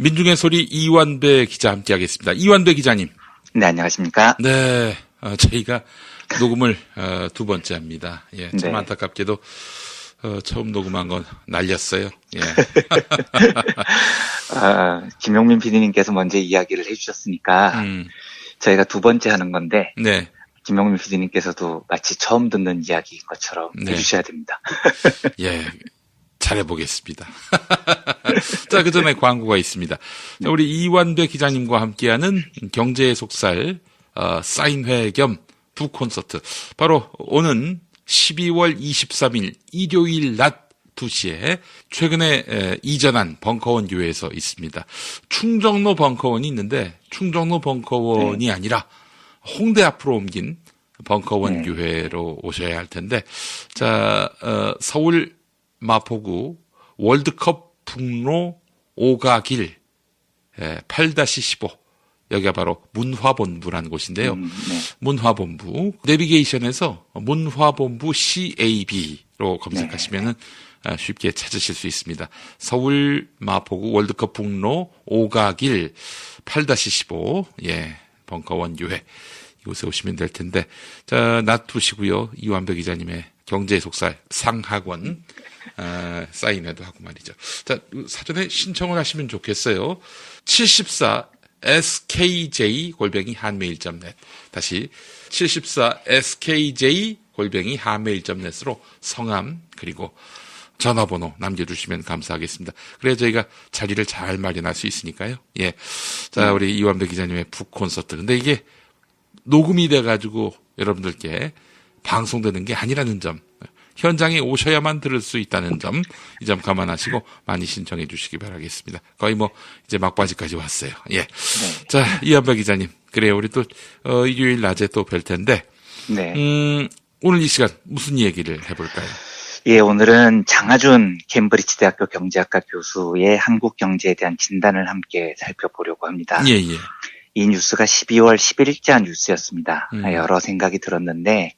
민중의 소리 이완배 기자 함께하겠습니다. 이완배 기자님. 네, 안녕하십니까? 네, 어, 저희가 녹음을 어, 두 번째 합니다. 예, 참 네. 안타깝게도 어, 처음 녹음한 건 날렸어요. 예. 아, 김용민 PD님께서 먼저 이야기를 해주셨으니까 음, 저희가 두 번째 하는 건데 네. 김용민 PD님께서도 마치 처음 듣는 이야기인 것처럼 네. 해주셔야 됩니다. 예, 잘해보겠습니다. 자, 그 전에 광고가 있습니다. 자, 우리 이완배 기자님과 함께하는 경제의 속살, 어, 사인회 겸 북콘서트. 바로 오는 12월 23일 일요일 낮 2시에 최근에 에, 이전한 벙커원 교회에서 있습니다. 충정로 벙커원이 있는데 충정로 벙커원이 아니라 홍대 앞으로 옮긴 벙커원 네. 교회로 오셔야 할 텐데 자 어, 서울 마포구 월드컵 북로 오가길 예, 8-15 여기가 바로 문화본부라는 곳인데요. 음, 네. 문화본부 내비게이션에서 문화본부 CAB로 검색하시면은 아, 쉽게 찾으실 수 있습니다. 서울 마포구 월드컵 북로 오가길 8-15 예 벙커원 교회 이곳에 오시면 될 텐데 자 놔두시고요 이완배 기자님의 경제 속살 상학원 아, 사인회도 하고 말이죠. 자 사전에 신청을 하시면 좋겠어요. 74 skj 골뱅이 한메일.net 다시 74 skj 골뱅이 한메일.net으로 성함 그리고 전화번호 남겨주시면 감사하겠습니다. 그래야 저희가 자리를 잘 마련할 수 있으니까요. 예. 자, 우리 이완배 기자님의 북 콘서트. 근데 이게 녹음이 돼가지고 여러분들께 방송되는 게 아니라는 점. 현장에 오셔야만 들을 수 있다는 점, 이 점 감안하시고 많이 신청해 주시기 바라겠습니다. 거의 뭐, 이제 막바지까지 왔어요. 예. 자, 이한배 기자님. 그래요. 우리 또, 어, 일요일 낮에 또 뵐 텐데, 네. 음, 오늘 이 시간 무슨 얘기를 해볼까요? 예, 오늘은 장하준 캠브리지 대학교 경제학과 교수의 한국 경제에 대한 진단을 함께 살펴보려고 합니다. 예, 예. 이 뉴스가 12월 10일자 뉴스였습니다. 음. 여러 생각이 들었는데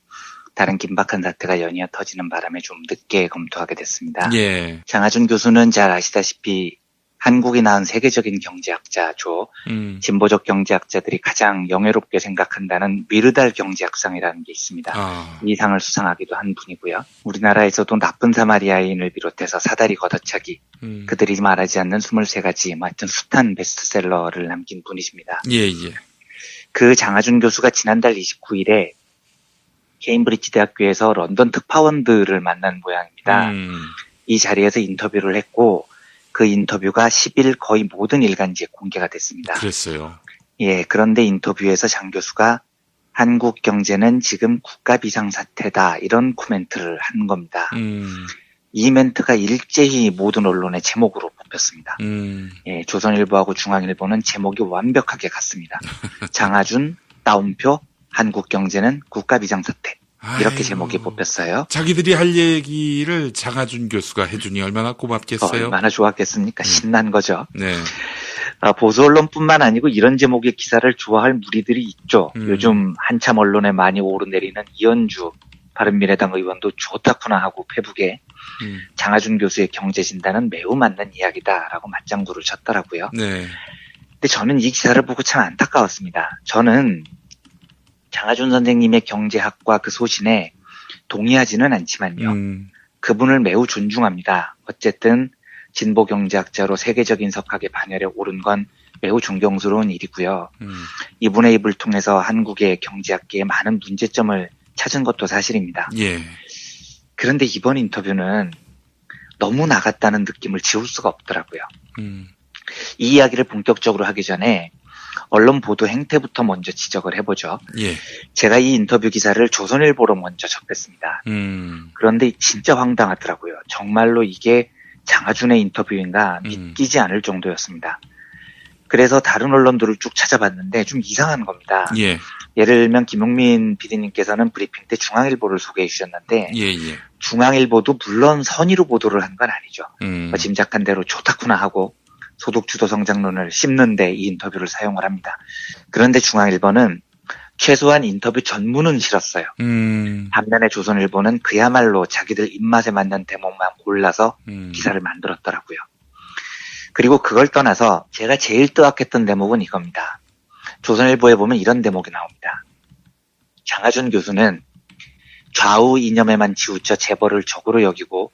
다른 긴박한 사태가 연이어 터지는 바람에 좀 늦게 검토하게 됐습니다. 예. 장하준 교수는 잘 아시다시피 한국이 낳은 세계적인 경제학자죠. 음. 진보적 경제학자들이 가장 영예롭게 생각한다는 미르달 경제학상이라는 게 있습니다. 아, 이 상을 수상하기도 한 분이고요. 우리나라에서도 나쁜 사마리아인을 비롯해서 사다리 걷어차기, 음. 그들이 말하지 않는 23가지, 뭐 하여튼 숱한 베스트셀러를 남긴 분이십니다. 예, 예. 그 장하준 교수가 지난달 29일에 케임브리지 대학교에서 런던 특파원들을 만난 모양입니다. 음. 이 자리에서 인터뷰를 했고 그 인터뷰가 10일 거의 모든 일간지에 공개가 됐습니다. 그랬어요. 예, 그런데 인터뷰에서 장 교수가 한국 경제는 지금 국가 비상 사태다 이런 코멘트를 한 겁니다. 음. 이 멘트가 일제히 모든 언론의 제목으로 뽑혔습니다. 음. 예, 조선일보하고 중앙일보는 제목이 완벽하게 같습니다. 장하준, 따옴표, 한국 경제는 국가 비상 사태 이렇게 아이고. 제목이 뽑혔어요. 자기들이 할 얘기를 장하준 교수가 해주니 얼마나 고맙겠어요. 얼마나 좋았겠습니까? 신난 거죠. 네. 아, 보수 언론뿐만 아니고 이런 제목의 기사를 좋아할 무리들이 있죠. 음. 요즘 한참 언론에 많이 오르내리는 이현주 바른미래당 의원도 좋다구나 하고 페북에 음. 장하준 교수의 경제 진단은 매우 맞는 이야기다라고 맞장구를 쳤더라고요. 네. 근데 저는 이 기사를 보고 참 안타까웠습니다. 저는 장하준 선생님의 경제학과 그 소신에 동의하지는 않지만요. 음. 그분을 매우 존중합니다. 어쨌든 진보 경제학자로 세계적인 석학의 반열에 오른 건 매우 존경스러운 일이고요. 음. 이분의 입을 통해서 한국의 경제학계에 많은 문제점을 찾은 것도 사실입니다. 예. 그런데 이번 인터뷰는 너무 나갔다는 느낌을 지울 수가 없더라고요. 음. 이 이야기를 본격적으로 하기 전에 언론 보도 행태부터 먼저 지적을 해보죠. 예. 제가 이 인터뷰 기사를 조선일보로 먼저 접했습니다. 음. 그런데 진짜 황당하더라고요. 정말로 이게 장하준의 인터뷰인가 음. 믿기지 않을 정도였습니다. 그래서 다른 언론들을 쭉 찾아봤는데 좀 이상한 겁니다. 예. 예를 들면 김용민 PD님께서는 브리핑 때 중앙일보를 소개해 주셨는데 예, 예. 중앙일보도 물론 선의로 보도를 한 건 아니죠. 음. 뭐 짐작한 대로 좋다구나 하고 소득주도 성장론을 씹는데 이 인터뷰를 사용을 합니다. 그런데 중앙일보는 최소한 인터뷰 전문은 실었어요. 음. 반면에 조선일보는 그야말로 자기들 입맛에 맞는 대목만 골라서 음. 기사를 만들었더라고요. 그리고 그걸 떠나서 제가 제일 뜨악했던 대목은 이겁니다. 조선일보에 보면 이런 대목이 나옵니다. 장하준 교수는 좌우 이념에만 치우쳐 재벌을 적으로 여기고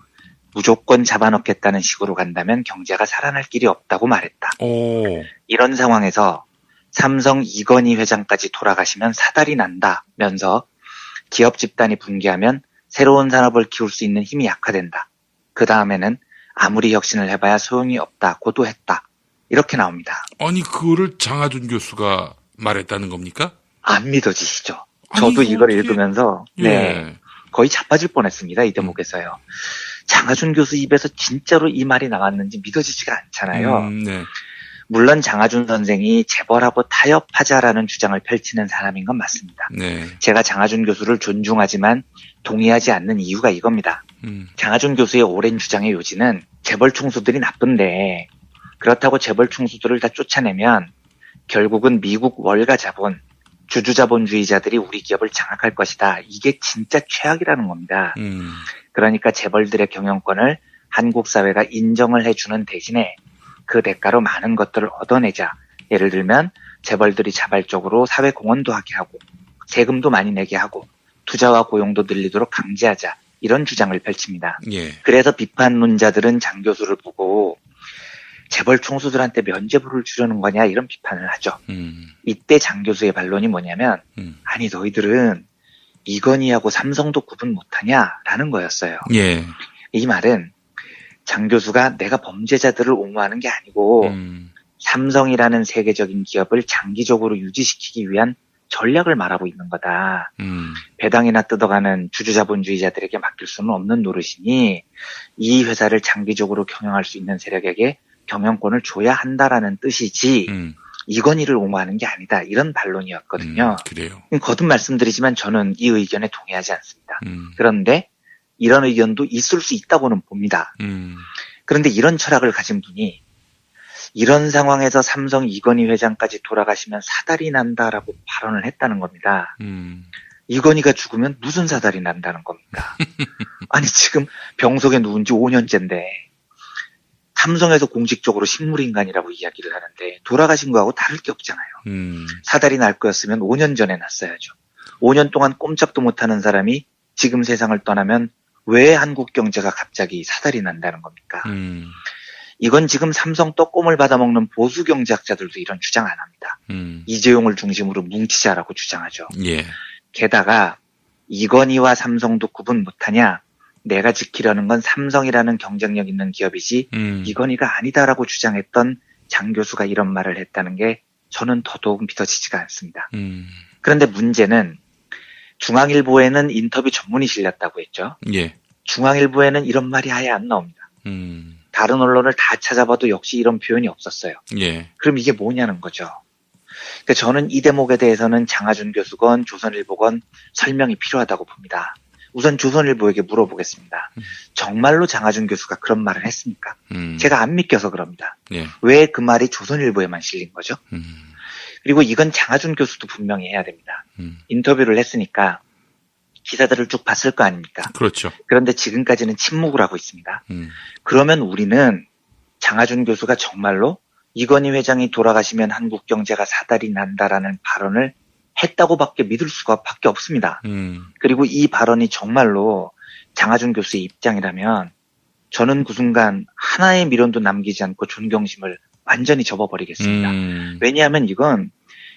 무조건 잡아넣겠다는 식으로 간다면 경제가 살아날 길이 없다고 말했다. 오. 이런 상황에서 삼성 이건희 회장까지 돌아가시면 사달이 난다면서 기업 집단이 붕괴하면 새로운 산업을 키울 수 있는 힘이 약화된다. 그 다음에는 아무리 혁신을 해봐야 소용이 없다. 고도했다. 이렇게 나옵니다. 아니 그거를 장하준 교수가 말했다는 겁니까? 안 믿어지시죠? 아니, 저도 이거 이걸 어떻게- 읽으면서 예. 네, 거의 자빠질 뻔했습니다. 이 대목에서요. 장하준 교수 입에서 진짜로 이 말이 나왔는지 믿어지지가 않잖아요. 음, 네. 물론 장하준 선생이 재벌하고 타협하자라는 주장을 펼치는 사람인 건 맞습니다. 네. 제가 장하준 교수를 존중하지만 동의하지 않는 이유가 이겁니다. 음. 장하준 교수의 오랜 주장의 요지는 재벌 총수들이 나쁜데 그렇다고 재벌 총수들을 다 쫓아내면 결국은 미국 월가 자본, 주주 자본주의자들이 우리 기업을 장악할 것이다. 이게 진짜 최악이라는 겁니다. 음. 그러니까 재벌들의 경영권을 한국 사회가 인정을 해주는 대신에 그 대가로 많은 것들을 얻어내자. 예를 들면 재벌들이 자발적으로 사회 공헌도 하게 하고 세금도 많이 내게 하고 투자와 고용도 늘리도록 강제하자. 이런 주장을 펼칩니다. 예. 그래서 비판론자들은 장 교수를 보고 재벌 총수들한테 면죄부를 주려는 거냐 이런 비판을 하죠. 음. 이때 장 교수의 반론이 뭐냐면 음. 아니 너희들은 이건희하고 삼성도 구분 못하냐라는 거였어요. 예. 이 말은 장 교수가 내가 범죄자들을 옹호하는 게 아니고 음. 삼성이라는 세계적인 기업을 장기적으로 유지시키기 위한 전략을 말하고 있는 거다. 음. 배당이나 뜯어가는 주주자본주의자들에게 맡길 수는 없는 노릇이니 이 회사를 장기적으로 경영할 수 있는 세력에게 경영권을 줘야 한다라는 뜻이지 음. 이건희를 옹호하는 게 아니다. 이런 반론이었거든요. 음. 그래요. 거듭 말씀드리지만 저는 이 의견에 동의하지 않습니다. 음. 그런데 이런 의견도 있을 수 있다고는 봅니다. 음. 그런데 이런 철학을 가진 분이 이런 상황에서 삼성 이건희 회장까지 돌아가시면 사달이 난다라고 발언을 했다는 겁니다. 음. 이건희가 죽으면 무슨 사달이 난다는 겁니까? 아니 지금 병석에 누운 지 5년째인데 삼성에서 공식적으로 식물인간이라고 이야기를 하는데 돌아가신 거하고 다를 게 없잖아요. 음. 사달이 날 거였으면 5년 전에 났어야죠. 5년 동안 꼼짝도 못하는 사람이 지금 세상을 떠나면 왜 한국 경제가 갑자기 사달이 난다는 겁니까? 음. 이건 지금 삼성 떡꼼을 받아먹는 보수 경제학자들도 이런 주장 안 합니다. 음. 이재용을 중심으로 뭉치자라고 주장하죠. 예. 게다가 이건희와 삼성도 구분 못하냐? 내가 지키려는 건 삼성이라는 경쟁력 있는 기업이지 음. 이건희가 아니다라고 주장했던 장 교수가 이런 말을 했다는 게 저는 더더욱 믿어지지가 않습니다. 음. 그런데 문제는 중앙일보에는 인터뷰 전문이 실렸다고 했죠. 예. 중앙일보에는 이런 말이 아예 안 나옵니다. 음. 다른 언론을 다 찾아봐도 역시 이런 표현이 없었어요. 예. 그럼 이게 뭐냐는 거죠. 그러니까 저는 이 대목에 대해서는 장하준 교수건 조선일보건 설명이 필요하다고 봅니다. 우선 조선일보에게 물어보겠습니다. 음. 정말로 장하준 교수가 그런 말을 했습니까? 음. 제가 안 믿겨서 그럽니다. 예. 왜그 말이 조선일보에만 실린 거죠? 음. 그리고 이건 장하준 교수도 분명히 해야 됩니다. 음. 인터뷰를 했으니까 기사들을 쭉 봤을 거 아닙니까? 그렇죠. 그런데 지금까지는 침묵을 하고 있습니다. 음. 그러면 우리는 장하준 교수가 정말로 이건희 회장이 돌아가시면 한국 경제가 사달이 난다라는 발언을 했다고밖에 믿을 수가 밖에 없습니다. 음. 그리고 이 발언이 정말로 장하준 교수의 입장이라면 저는 그 순간 하나의 미련도 남기지 않고 존경심을 완전히 접어버리겠습니다. 음. 왜냐하면 이건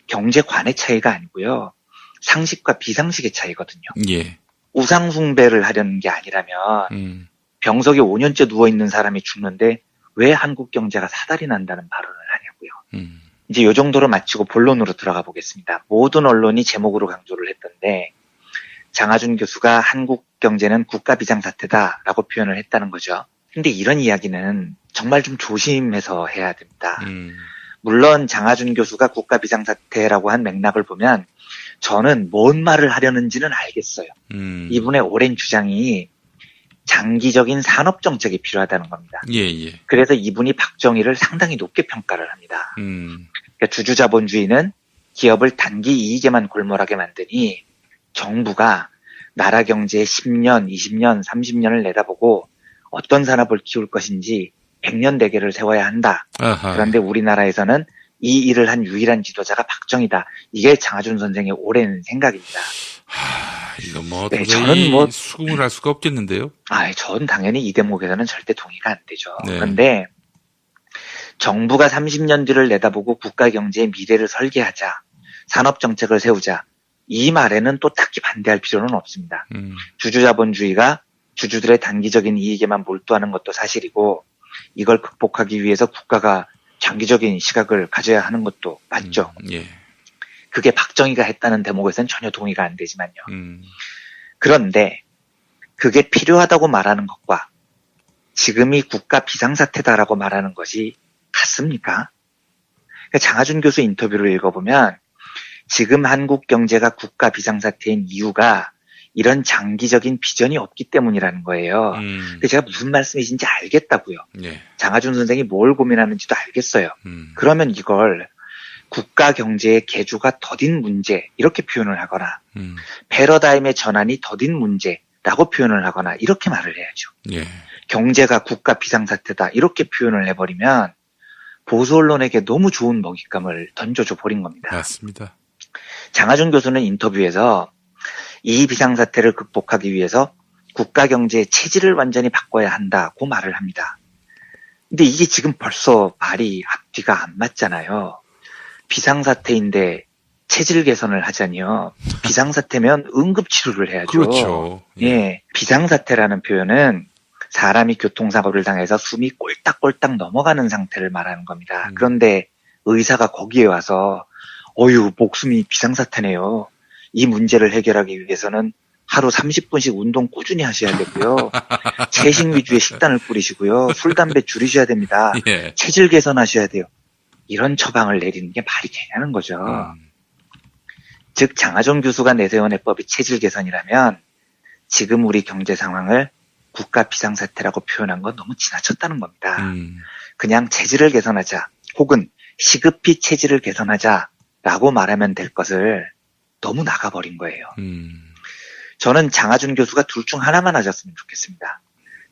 경제관의 차이가 아니고요. 상식과 비상식의 차이거든요. 예. 우상숭배를 하려는 게 아니라면 음. 병석에 5년째 누워있는 사람이 죽는데 왜 한국 경제가 사달이 난다는 발언을 하냐고요. 음. 이제 요 정도로 마치고 본론으로 들어가 보겠습니다. 모든 언론이 제목으로 강조를 했던데 장하준 교수가 한국 경제는 국가 비상 사태다라고 표현을 했다는 거죠. 근데 이런 이야기는 정말 좀 조심해서 해야 됩니다. 음. 물론 장하준 교수가 국가 비상 사태라고 한 맥락을 보면 저는 뭔 말을 하려는지는 알겠어요. 음. 이분의 오랜 주장이 장기적인 산업 정책이 필요하다는 겁니다. 예, 예. 그래서 이분이 박정희를 상당히 높게 평가를 합니다. 음. 그러니까 주주 자본주의는 기업을 단기 이익에만 골몰하게 만드니 정부가 나라 경제에 10년, 20년, 30년을 내다보고 어떤 산업을 키울 것인지 백년 대계를 세워야 한다. 아하. 그런데 우리나라에서는 이 일을 한 유일한 지도자가 박정희다. 이게 장하준 선생의 오랜 생각입니다. 하, 이거 뭐 네, 저는 뭐- 수긍을 할 수가 없겠는데요. 아, 전 당연히 이 대목에서는 절대 동의가 안 되죠. 네. 그런데 정부가 30년 뒤를 내다보고 국가 경제의 미래를 설계하자, 산업 정책을 세우자. 이 말에는 또 딱히 반대할 필요는 없습니다. 음, 주주 자본주의가 주주들의 단기적인 이익에만 몰두하는 것도 사실이고 이걸 극복하기 위해서 국가가 장기적인 시각을 가져야 하는 것도 맞죠. 음, 예. 그게 박정희가 했다는 대목에서는 전혀 동의가 안 되지만요. 음, 그런데 그게 필요하다고 말하는 것과 지금이 국가 비상사태다라고 말하는 것이 같습니까? 그러니까 장하준 교수 인터뷰를 읽어보면 지금 한국 경제가 국가 비상사태인 이유가 이런 장기적인 비전이 없기 때문이라는 거예요. 음, 근데 제가 무슨 말씀이신지 알겠다고요. 예. 장하준 선생이 뭘 고민하는지도 알겠어요. 음, 그러면 이걸 국가 경제의 개조가 더딘 문제 이렇게 표현을 하거나 음, 패러다임의 전환이 더딘 문제라고 표현을 하거나 이렇게 말을 해야죠. 예. 경제가 국가 비상사태다 이렇게 표현을 해버리면 보수 언론에게 너무 좋은 먹잇감을 던져줘 버린 겁니다. 맞습니다. 장하준 교수는 인터뷰에서 이 비상사태를 극복하기 위해서 국가 경제의 체질을 완전히 바꿔야 한다고 말을 합니다. 근데 이게 지금 벌써 말이 앞뒤가 안 맞잖아요. 비상사태인데 체질 개선을 하자니요. 비상사태면 응급치료를 해야죠. 그렇죠. 예, 비상사태라는 표현은 사람이 교통사고를 당해서 숨이 꼴딱꼴딱 넘어가는 상태를 말하는 겁니다. 음. 그런데 의사가 거기에 와서 어유 목숨이 비상사태네요. 이 문제를 해결하기 위해서는 하루 30분씩 운동 꾸준히 하셔야 되고요. 채식 위주의 식단을 꾸리시고요. 술, 담배 줄이셔야 됩니다. 예. 체질 개선하셔야 돼요. 이런 처방을 내리는 게 말이 되냐는 거죠. 음, 즉 장하종 교수가 내세운 해법이 체질 개선이라면 지금 우리 경제 상황을 국가 비상사태라고 표현한 건 너무 지나쳤다는 겁니다. 음, 그냥 체질을 개선하자 혹은 시급히 체질을 개선하자라고 말하면 될 것을 너무 나가버린 거예요. 음, 저는 장하준 교수가 둘 중 하나만 하셨으면 좋겠습니다.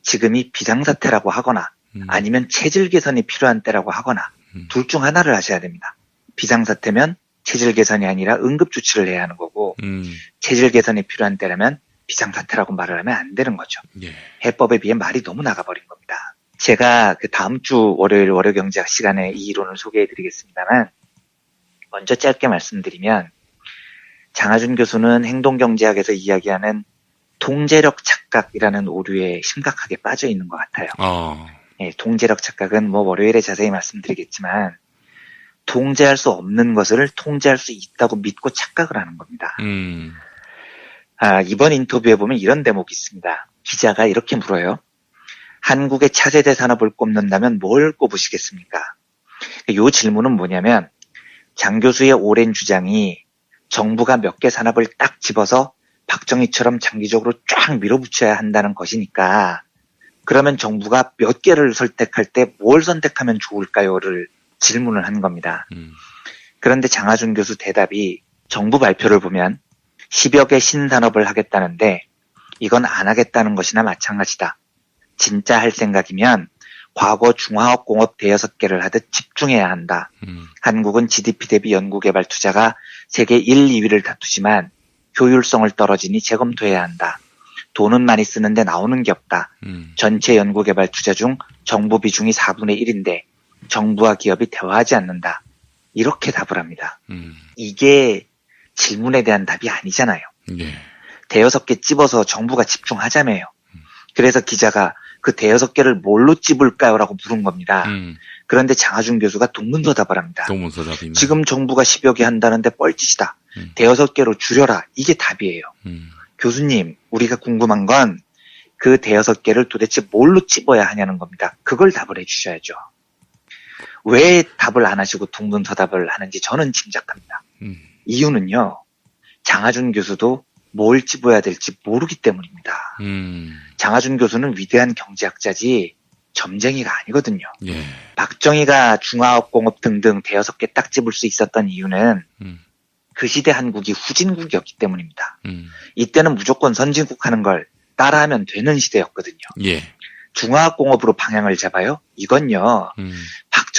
지금이 비상사태라고 하거나 음, 아니면 체질 개선이 필요한 때라고 하거나 음. 둘중 하나를 하셔야 됩니다. 비상사태면 체질 개선이 아니라 응급조치를 해야 하는 거고 음, 체질 개선이 필요한 때라면 비상사태라고 말을 하면 안 되는 거죠. 예. 해법에 비해 말이 너무 나가버린 겁니다. 제가 그 다음 주 월요일 월요경제학 시간에 이 이론을 소개해 드리겠습니다만 먼저 짧게 말씀드리면 장하준 교수는 행동경제학에서 이야기하는 통제력 착각이라는 오류에 심각하게 빠져 있는 것 같아요. 어, 예, 통제력 착각은 뭐 월요일에 자세히 말씀드리겠지만 통제할 수 없는 것을 통제할 수 있다고 믿고 착각을 하는 겁니다. 음, 아, 이번 인터뷰에 보면 이런 대목이 있습니다. 기자가 이렇게 물어요. 한국의 차세대 산업을 꼽는다면 뭘 꼽으시겠습니까? 이 질문은 뭐냐면 장 교수의 오랜 주장이 정부가 몇 개 산업을 딱 집어서 박정희처럼 장기적으로 쫙 밀어붙여야 한다는 것이니까 그러면 정부가 몇 개를 선택할 때 뭘 선택하면 좋을까요?를 질문을 한 겁니다. 음, 그런데 장하준 교수 대답이 정부 발표를 보면 10여 개 신산업을 하겠다는데 이건 안 하겠다는 것이나 마찬가지다. 진짜 할 생각이면 과거 중화업공업 대여섯 개를 하듯 집중해야 한다. 음, 한국은 GDP 대비 연구개발 투자가 세계 1, 2위를 다투지만 효율성을 떨어지니 재검토해야 한다. 돈은 많이 쓰는데 나오는 게 없다. 음, 전체 연구개발 투자 중 정부 비중이 4분의 1인데 정부와 기업이 대화하지 않는다. 이렇게 답을 합니다. 음, 이게 질문에 대한 답이 아니잖아요. 예. 대여섯 개 찝어서 정부가 집중하자며요. 그래서 기자가 그 대여섯 개를 뭘로 찝을까요? 라고 물은 겁니다. 음, 그런데 장하준 교수가 동문서답을 합니다. 동문서답이네. 지금 정부가 10여 개 한다는데 뻘짓이다. 음. 대여섯 개로 줄여라. 이게 답이에요. 음, 교수님, 우리가 궁금한 건 그 대여섯 개를 도대체 뭘로 찝어야 하냐는 겁니다. 그걸 답을 해주셔야죠. 왜 답을 안 하시고 동문서답을 하는지 저는 짐작합니다. 음, 이유는요, 장하준 교수도 뭘 찝어야 될지 모르기 때문입니다. 음, 장하준 교수는 위대한 경제학자지 점쟁이가 아니거든요. 예. 박정희가 중화업공업 등등 대여섯 개 딱 집을 수 있었던 이유는 음, 그 시대 한국이 후진국이었기 때문입니다. 음, 이때는 무조건 선진국 하는 걸 따라하면 되는 시대였거든요. 예. 중화학공업으로 방향을 잡아요? 이건요, 음,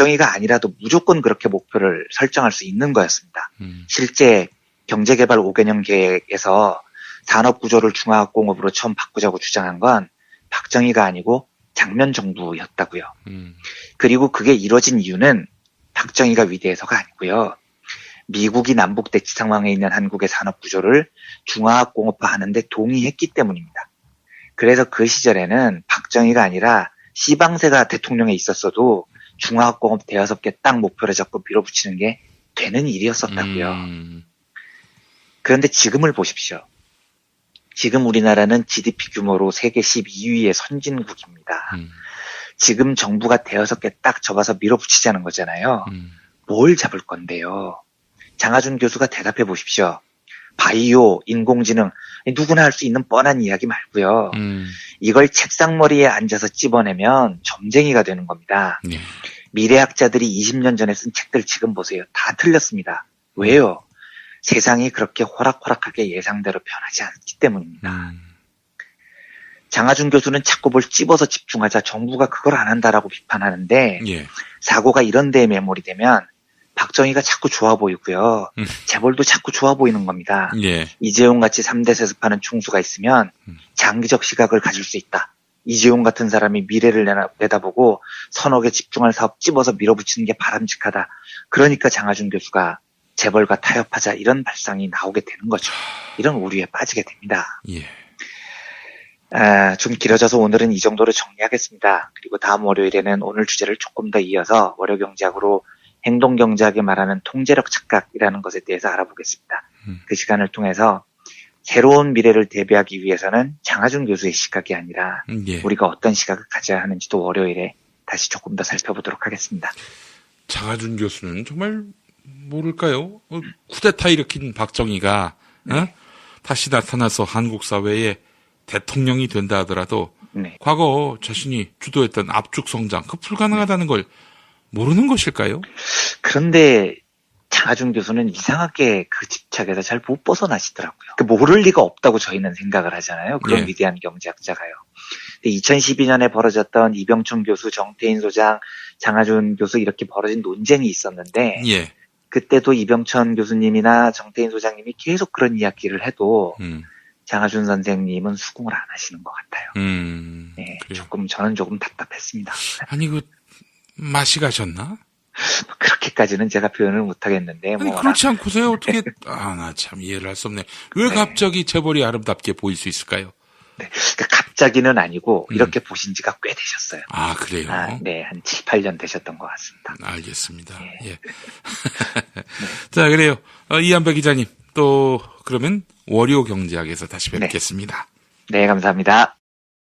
박정희가 아니라도 무조건 그렇게 목표를 설정할 수 있는 거였습니다. 음, 실제 경제개발 5개년 계획에서 산업 구조를 중화학공업으로 처음 바꾸자고 주장한 건 박정희가 아니고 장면 정부였다고요. 음, 그리고 그게 이루어진 이유는 박정희가 위대해서가 아니고요. 미국이 남북 대치 상황에 있는 한국의 산업 구조를 중화학 공업화 하는데 동의했기 때문입니다. 그래서 그 시절에는 박정희가 아니라 시방세가 대통령에 있었어도 중화학공업 대여섯 개 딱 목표를 잡고 밀어붙이는 게 되는 일이었었다고요. 음, 그런데 지금을 보십시오. 지금 우리나라는 GDP 규모로 세계 12위의 선진국입니다. 음, 지금 정부가 대여섯 개 딱 접어서 밀어붙이자는 거잖아요. 음, 뭘 잡을 건데요? 장하준 교수가 대답해 보십시오. 바이오, 인공지능, 누구나 할 수 있는 뻔한 이야기 말고요. 음, 이걸 책상머리에 앉아서 찝어내면 점쟁이가 되는 겁니다. 예, 미래학자들이 20년 전에 쓴 책들 지금 보세요. 다 틀렸습니다. 왜요? 세상이 그렇게 호락호락하게 예상대로 변하지 않기 때문입니다. 음, 장하준 교수는 자꾸 뭘 찝어서 집중하자 정부가 그걸 안 한다라고 비판하는데 예, 사고가 이런 데에 매몰이 되면 박정희가 자꾸 좋아 보이고요. 음. 재벌도 자꾸 좋아 보이는 겁니다. 예, 이재용 같이 3대 세습하는 충수가 있으면 음. 장기적 시각을 가질 수 있다. 이재용 같은 사람이 미래를 내다보고 선억에 집중할 사업 집어서 밀어붙이는 게 바람직하다. 그러니까 장하준 교수가 재벌과 타협하자 이런 발상이 나오게 되는 거죠. 이런 오류에 빠지게 됩니다. 예, 아, 좀 길어져서 오늘은 이 정도로 정리하겠습니다. 그리고 다음 월요일에는 오늘 주제를 조금 더 이어서 월요경제학으로 행동 경제학이 말하는 통제력 착각이라는 것에 대해서 알아보겠습니다. 음. 그 시간을 통해서 새로운 미래를 대비하기 위해서는 장하준 교수의 시각이 아니라 음, 예. 우리가 어떤 시각을 가져야 하는지도 월요일에 다시 조금 더 살펴보도록 하겠습니다. 장하준 교수는 정말 모를까요? 어, 쿠데타 일으킨 박정희가 어? 다시 나타나서 한국 사회에 대통령이 된다 하더라도 네. 과거 자신이 주도했던 압축 성장 그 불가능하다는 걸 모르는 것일까요? 그런데 장하준 교수는 이상하게 그 집착에서 잘 못 벗어나시더라고요. 그 모를 리가 없다고 저희는 생각을 하잖아요. 그런 예. 위대한 경제학자가요. 2012년에 벌어졌던 이병춘 교수, 정태인 소장, 장하준 교수 이렇게 벌어진 논쟁이 있었는데 예. 그때도 이병천 교수님이나 정태인 소장님이 계속 그런 이야기를 해도 음. 장하준 선생님은 수긍을 안 하시는 것 같아요. 음. 네, 그래요. 조금 저는 조금 답답했습니다. 아니 그 맛이 가셨나? 뭐 그렇게까지는 제가 표현을 못 하겠는데 아니 뭐 그렇지 않고서요 어떻게 아 나 참 이해를 할 수 없네. 왜 네. 갑자기 재벌이 아름답게 보일 수 있을까요? 그러니까 갑자기는 아니고 음. 이렇게 보신 지가 꽤 되셨어요. 아 그래요. 아, 네, 한 7, 8년 되셨던 것 같습니다. 알겠습니다. 예. 예. 자, 그래요. 어, 이한배 기자님, 또, 그러면 월요 경제학에서 다시 네. 뵙겠습니다. 네, 감사합니다.